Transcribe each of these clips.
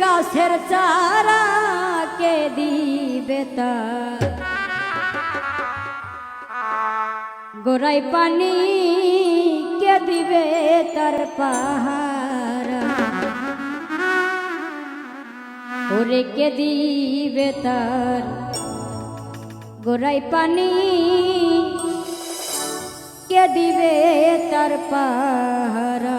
গাছের চারা কে দিবে তার গোড়াই পানি কে দিবে তার পাহারা? ওরে কে দিবে তার? গোড়াই পানি কে দিবে তার পাহারা?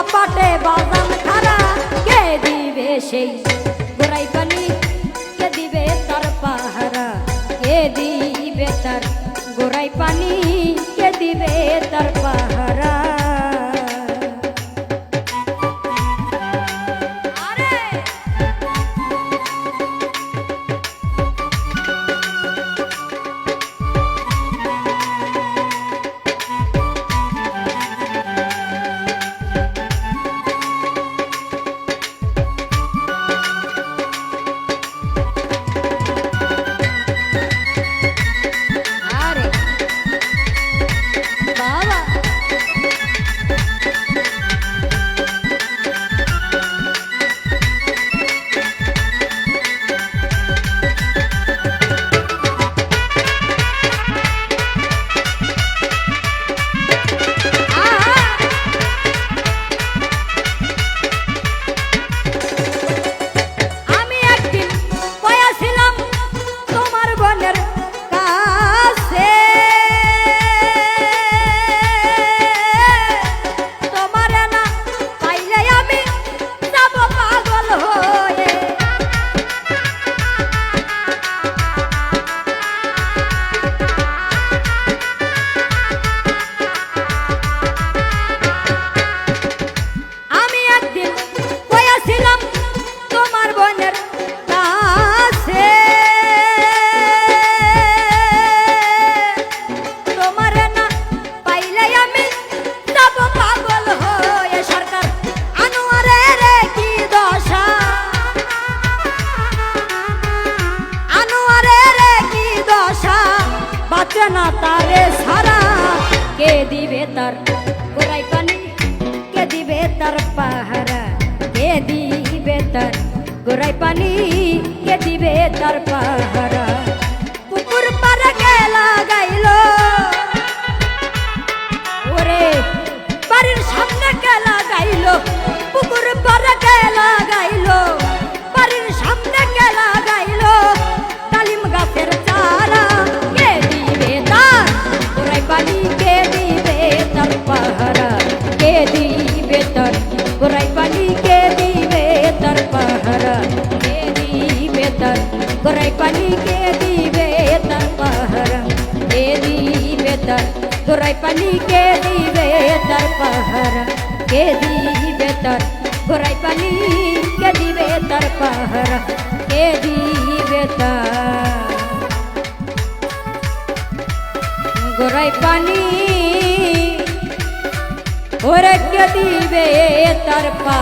কপাটে বাজান খারা, কে দিবে সেই গোড়াই পানি? কে দিবে তার পাহারা? কে দিবে তার গোড়াই পানি? কে দিবে তার পাহারা দিবে তার গোড়াই পানি কে দিবে তার পাহারা। পুকুর পারে গেলা গাইল পানি কে দিবে তার পাহারা কে দিবে তার গোড়াই পানি কে দিবে তার পাহারা কে দিবে তার গোড়াই পানি ওরে কে দিবে তার পা